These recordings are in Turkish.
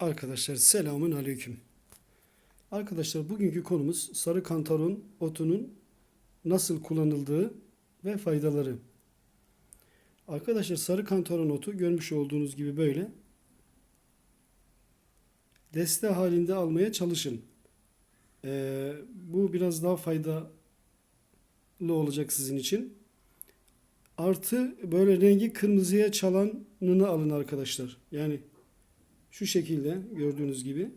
Arkadaşlar selamun aleyküm. Arkadaşlar bugünkü konumuz sarı kantaron otunun nasıl kullanıldığı ve faydaları. Arkadaşlar sarı kantaron otu görmüş olduğunuz gibi böyle deste halinde almaya çalışın. Ee, bu biraz daha faydalı olacak sizin için. Artı böyle rengi kırmızıya çalanını alın arkadaşlar. Yani şu şekilde gördüğünüz gibi.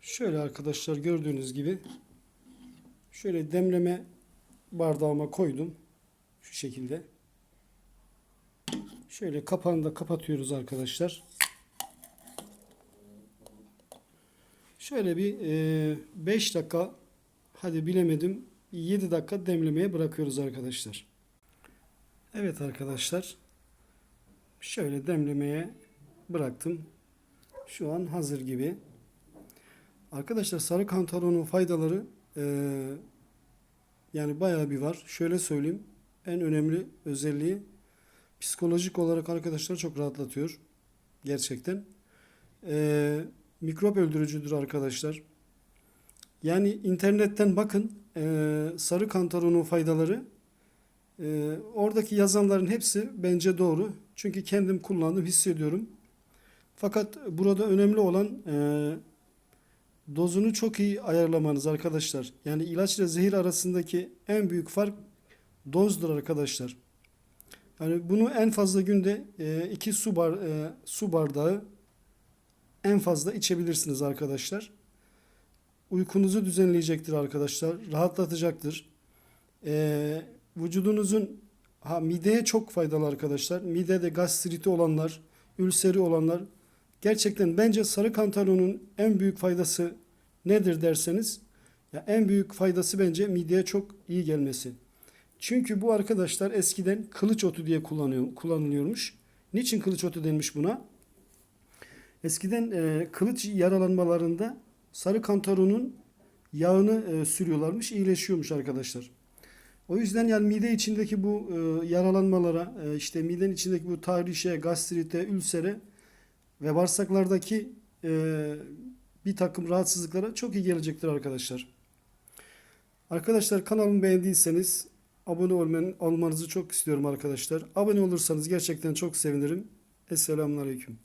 Şöyle arkadaşlar gördüğünüz gibi şöyle demleme bardağıma koydum. Şu şekilde. Şöyle kapağını da kapatıyoruz arkadaşlar. Şöyle bir 5 dakika hadi bilemedim 7 dakika demlemeye bırakıyoruz arkadaşlar. Evet arkadaşlar. Şöyle demlemeye bıraktım. Şu an hazır gibi. Arkadaşlar sarı kantaronun faydaları eee, yani bayağı bir var. Şöyle söyleyeyim. En önemli özelliği psikolojik olarak arkadaşlar çok rahatlatıyor. Gerçekten. Eee, mikrop öldürücüdür arkadaşlar. Yani internetten bakın eee, sarı kantaronun faydaları ee, oradaki yazanların hepsi bence doğru. Çünkü kendim kullandım, hissediyorum. Fakat burada önemli olan e, dozunu çok iyi ayarlamanız arkadaşlar. Yani ilaç ile zehir arasındaki en büyük fark dozdur arkadaşlar. Yani bunu en fazla günde e, iki su bar e, su bardağı en fazla içebilirsiniz arkadaşlar. Uykunuzu düzenleyecektir arkadaşlar. Rahatlatacaktır. Eee vücudunuzun ha mideye çok faydalı arkadaşlar. Midede gastriti olanlar, ülseri olanlar gerçekten bence sarı kantaronun en büyük faydası nedir derseniz ya en büyük faydası bence mideye çok iyi gelmesi. Çünkü bu arkadaşlar eskiden kılıç otu diye kullanıyor, kullanılıyormuş. Niçin kılıç otu denmiş buna? Eskiden e, kılıç yaralanmalarında sarı kantaronun yağını e, sürüyorlarmış, iyileşiyormuş arkadaşlar. O yüzden yani mide içindeki bu e, yaralanmalara, e, işte midenin içindeki bu tahrişe, gastrite, ülsere ve bağırsaklardaki e, bir takım rahatsızlıklara çok iyi gelecektir arkadaşlar. Arkadaşlar kanalımı beğendiyseniz abone olman, olmanızı çok istiyorum arkadaşlar. Abone olursanız gerçekten çok sevinirim. Esselamun Aleyküm.